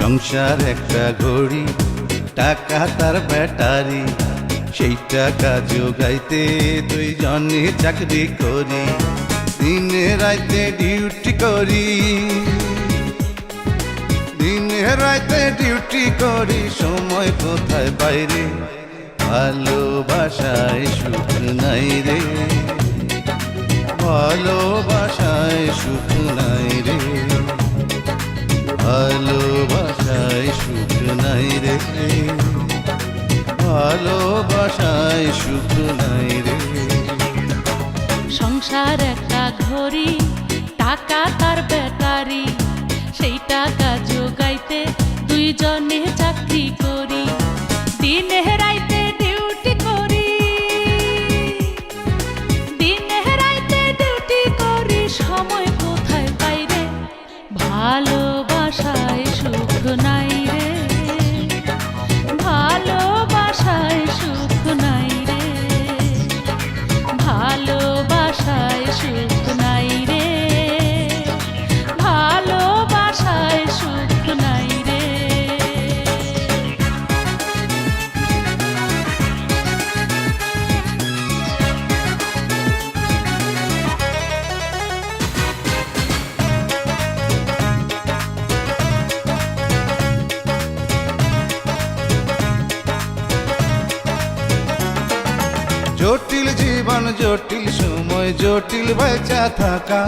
সংসার একটা ঘড়ি টাকা তার ব্যাটারি সেই টাকা যোগাইতে দুই জনে চাকরি করি। দিনে রাইতে ডিউটি করি। দিনে রাইতে ডিউটি করি, সময় কোথায় বাইরে? ভালোবাসায় সুখ নাই রে। ভালোবাসায় সুখ নাই রে। ভালোবাসায় সুখ নাই রে। ভালোবাসায় সুখ নাই রে। সংসার ঘড়ি টাকা তার ব্যাটারি সেই টাকা যোগাইতে দুইজনে চাকরি করি। দিনে রাইতে ডিউটি করি। দিনে রাইতে ডিউটি করি, সময় কোথায় বাইরে ভালোবাসায় সুখ নাই। জটিল জীবন জটিল সময় জটিল বেচা থাকা।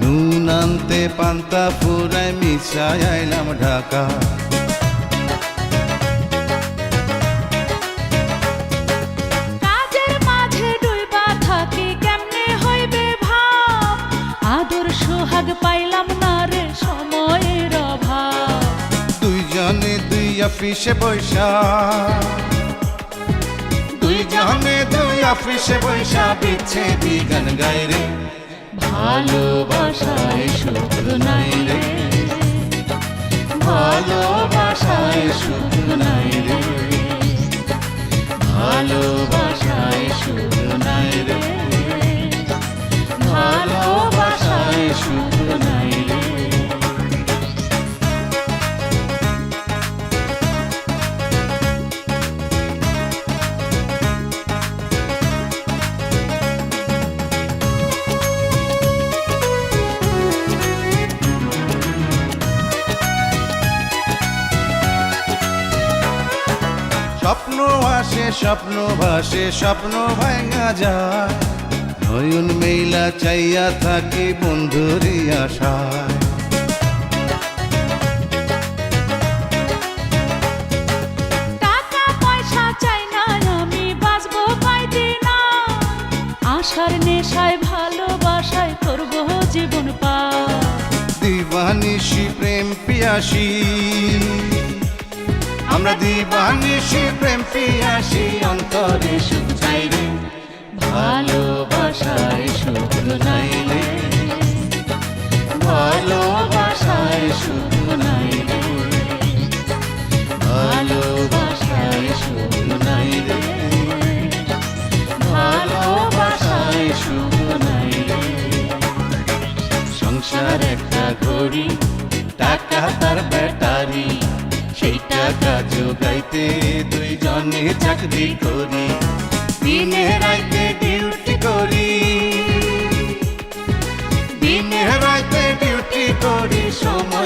নুন আনতে পান্তা পুরায় মিশায় আইলাম ঢাকা। কাজের মাঝে ডুইবা থাকি কেমনে হইবে ভাব? আদর সোহাগ পাইলাম না রে সময়ের অভাব। দুই জনে দুই অফিসে বৈশা। দুই জানে তুই অফিসে বৈশা বিচ্ছে বিগান গাই রে। ভালোবাসায় শুধু নাই রে। ভালোবাসায় শুধু নাই রে। ভালোবাসায় স্বপ্ন আসে স্বপ্ন ভাসে স্বপ্ন ভাঙা যায়। নয়ন মেলা চাইয়া থাকি বন্ধুরি আশায়। আশার নেশায় ভালোবাসায় করব জীবন পা দিবানিশি প্রেম পিয়াসি। আমরা দিবানিশি প্রেম পিয়াসি অন্তরে সুখ চাই রে। ভালোবাসায় সুখ নাই রে। ভালোবাসায় সুখ নাই রে। ভালোবাসায় সুখ নাই রে। ভালোবাসায় সুখ নাই রে। সংসার একটা ঘড়ি সেই টাকা যোগাইতে দুইজনে চাকরি করি। দিনে রাইতে ডিউটি করি। দিনে রাইতে ডিউটি করি, সময়